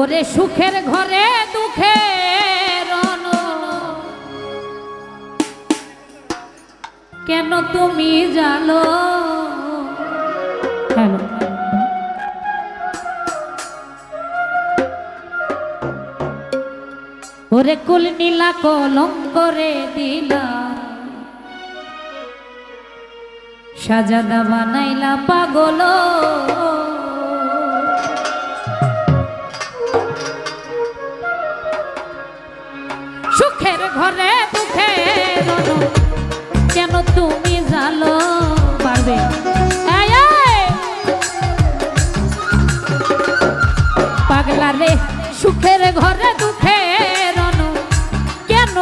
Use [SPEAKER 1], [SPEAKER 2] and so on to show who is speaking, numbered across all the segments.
[SPEAKER 1] ওরে সুখের ঘরে অন কেন তুমি জানো? ওরে কুল নীলা কলম করে দিলা। সাজাদা বানাইলা পাগল।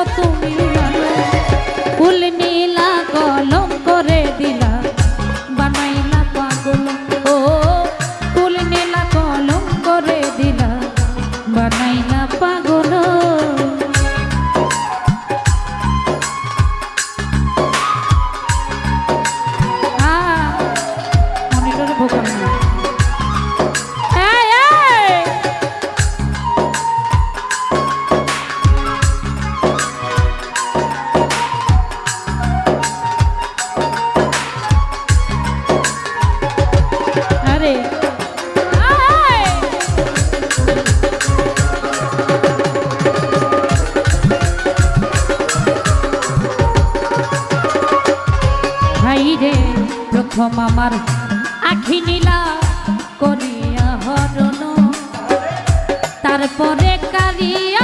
[SPEAKER 1] তুমি আমার আখি নীলা করিয়া হরণ। তারপরে কারিয়া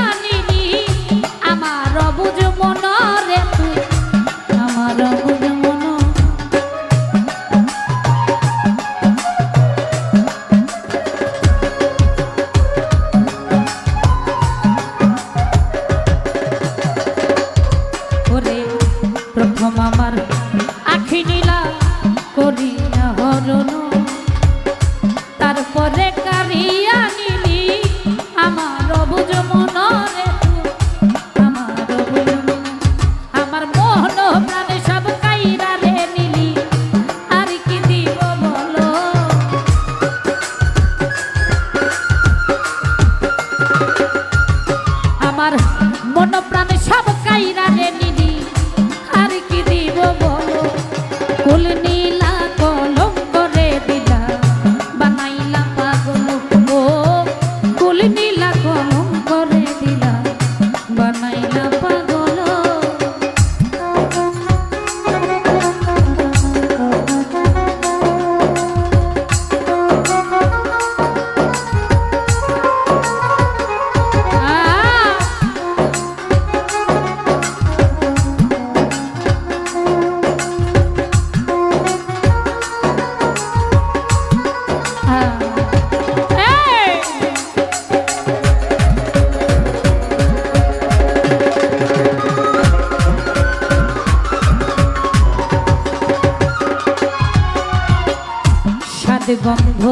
[SPEAKER 1] গন্ধ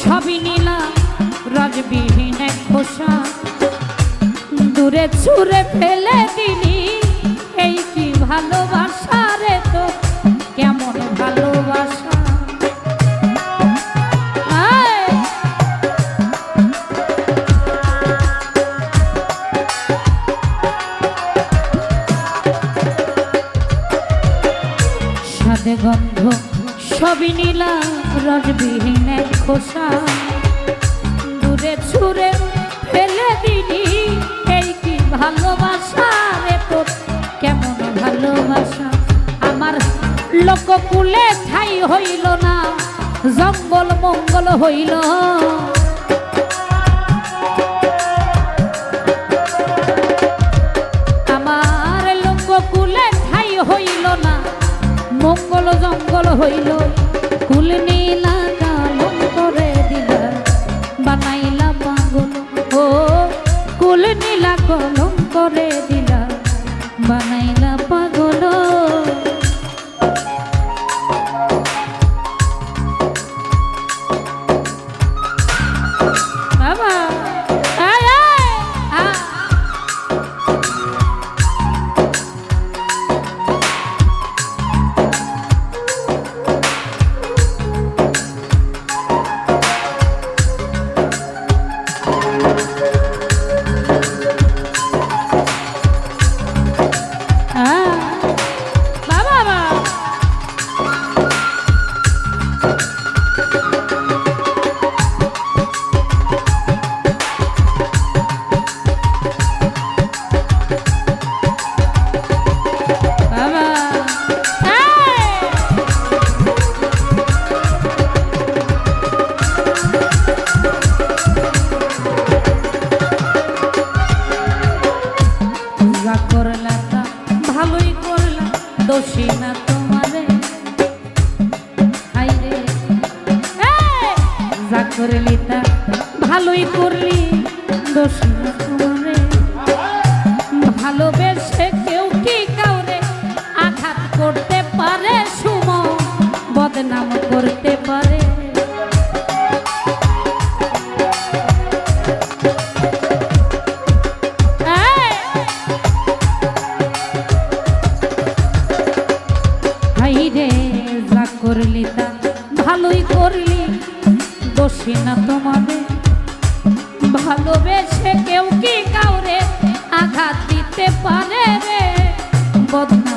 [SPEAKER 1] সবই নীলা, রজবিহীন এক খোসা। দূরে ছুঁড়ে ফেলে দিলি, এই কি ভালোবাসা রে তো কেমন ভালোবাসা! সাদে গন্ধ সবই নীলা, রসবিহীন এক খোসা। দূরে ছুঁড়ে ফেলে দিলি, এই কি ভালোবাসা রে তোর? কেমন ভালোবাসা? আমার লোককুলে ঠাই হইল না, জঙ্গল মঙ্গল হইল। আমার লোককুলে ঠাই হইল না, মঙ্গল জঙ্গল হইল, কুল নীলা কালন করে দিলা, বানাইলা পাগল ও, কুল নীলা কলম করে দিলা, বানাইলা দোষী না তোমারে। হাইরে যা করলি তা ভালোই করলি, দোষী না তোমারে। ভালোবেসে কেউ কি কাউরে আঘাত করতে পারে সুম বদনাম করতে পারে। ভালোবাসি না তোমাদের? ভালোবেসে কেউ কি কাউরে আঘাত দিতে পারে রে? বদনা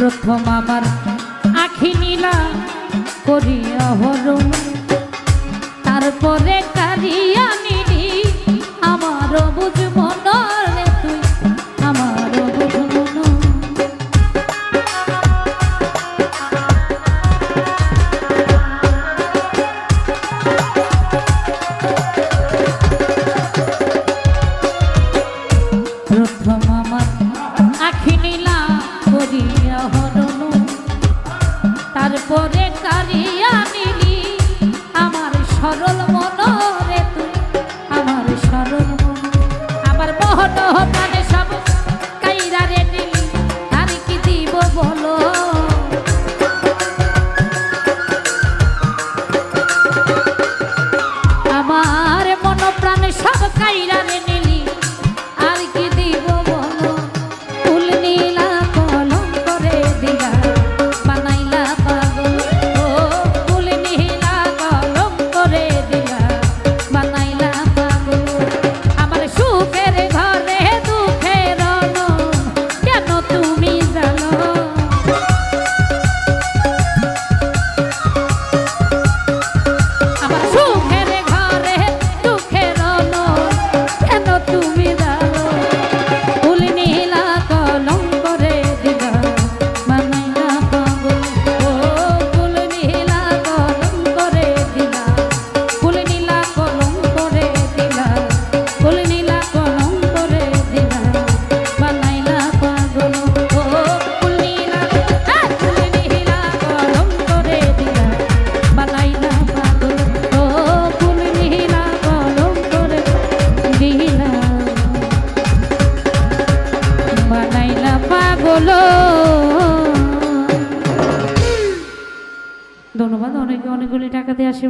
[SPEAKER 1] প্রথম আমার আখি নীলা করিয়া হরণ। তারপরে কারিয়া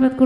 [SPEAKER 1] приват